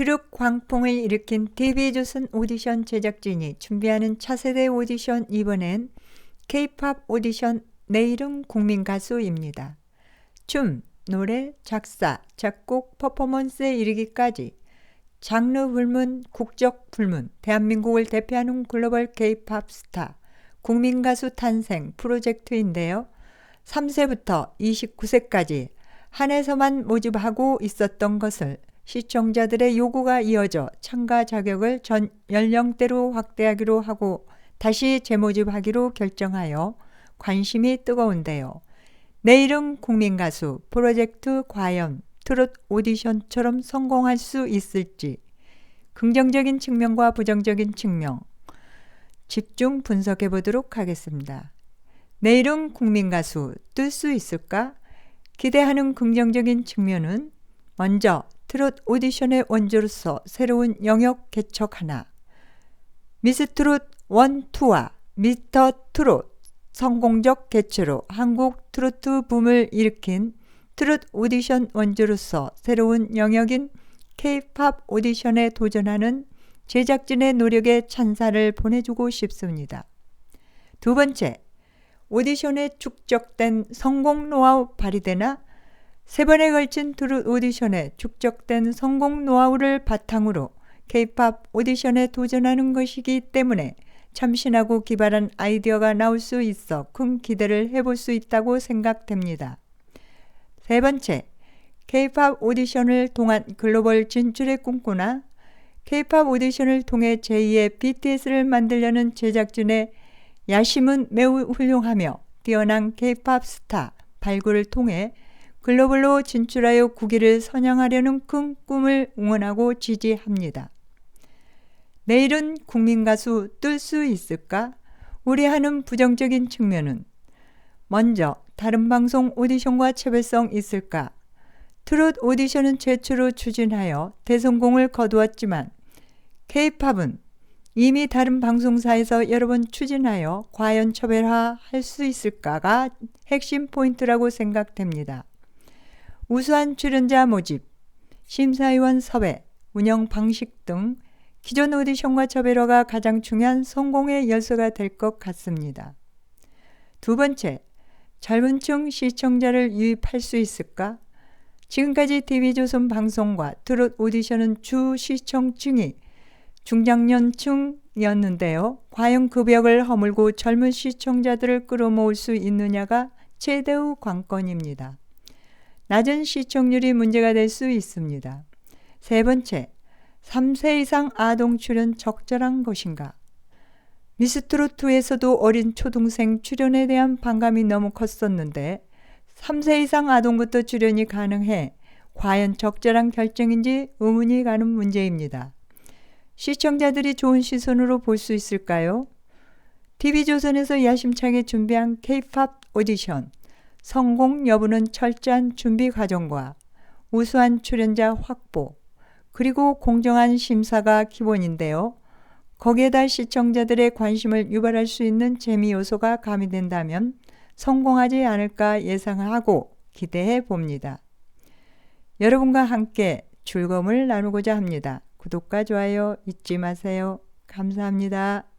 트롯 광풍을 일으킨 TV조선 오디션 제작진이 준비하는 차세대 오디션 이번엔 K-팝 오디션 내 이름 국민 가수입니다. 춤, 노래, 작사, 작곡, 퍼포먼스에 이르기까지 장르 불문, 국적 불문, 대한민국을 대표하는 글로벌 K-팝 스타, 국민 가수 탄생 프로젝트인데요. 3세부터 29세까지 한 해서만 모집하고 있었던 것을 시청자들의 요구가 이어져 참가 자격을 전 연령대로 확대하기로 하고 다시 재모집하기로 결정하여 관심이 뜨거운데요. 내일은 국민가수 프로젝트 과연 트롯 오디션처럼 성공할 수 있을지 긍정적인 측면과 부정적인 측면 집중 분석해 보도록 하겠습니다. 내일은 국민가수 뜰 수 있을까? 기대하는 긍정적인 측면은 먼저 트롯 오디션의 원조로서 새로운 영역 개척 하나 미스 트롯 1, 2와 미스터 트롯 성공적 개최로 한국 트로트 붐을 일으킨 트롯 오디션 원조로서 새로운 영역인 K-팝 오디션에 도전하는 제작진의 노력에 찬사를 보내주고 싶습니다. 두 번째, 오디션에 축적된 성공 노하우 발휘되나 세 번에 걸친 트롯 오디션에 축적된 성공 노하우를 바탕으로 K-팝 오디션에 도전하는 것이기 때문에 참신하고 기발한 아이디어가 나올 수 있어 큰 기대를 해볼 수 있다고 생각됩니다. 세 번째, K-팝 오디션을 통한 글로벌 진출의 꿈꾸나 K-팝 오디션을 통해 제2의 BTS를 만들려는 제작진의 야심은 매우 훌륭하며 뛰어난 K-팝 스타 발굴을 통해 글로벌로 진출하여 국위를 선양하려는 큰 꿈을 응원하고 지지합니다. 내일은 국민 가수 뜰 수 있을까? 우려하는 부정적인 측면은 먼저 다른 방송 오디션과 차별성 있을까? 트롯 오디션은 최초로 추진하여 대성공을 거두었지만 K-팝은 이미 다른 방송사에서 여러 번 추진하여 과연 차별화할 수 있을까가 핵심 포인트라고 생각됩니다. 우수한 출연자 모집, 심사위원 섭외, 운영 방식 등 기존 오디션과 차별화가 가장 중요한 성공의 열쇠가 될 것 같습니다. 두 번째, 젊은 층 시청자를 유입할 수 있을까? 지금까지 TV조선 방송과 트롯 오디션은 주 시청층이 중장년층이었는데요. 과연 그 벽을 허물고 젊은 시청자들을 끌어모을 수 있느냐가 최대의 관건입니다. 낮은 시청률이 문제가 될 수 있습니다. 세 번째, 3세 이상 아동 출연 적절한 것인가? 미스트롯2에서도 어린 초등생 출연에 대한 반감이 너무 컸었는데 3세 이상 아동부터 출연이 가능해 과연 적절한 결정인지 의문이 가는 문제입니다. 시청자들이 좋은 시선으로 볼 수 있을까요? TV조선에서 야심차게 준비한 K-팝 오디션 성공 여부는 철저한 준비 과정과 우수한 출연자 확보, 그리고 공정한 심사가 기본인데요. 거기에다 시청자들의 관심을 유발할 수 있는 재미 요소가 가미된다면 성공하지 않을까 예상하고 기대해 봅니다. 여러분과 함께 즐거움을 나누고자 합니다. 구독과 좋아요 잊지 마세요. 감사합니다.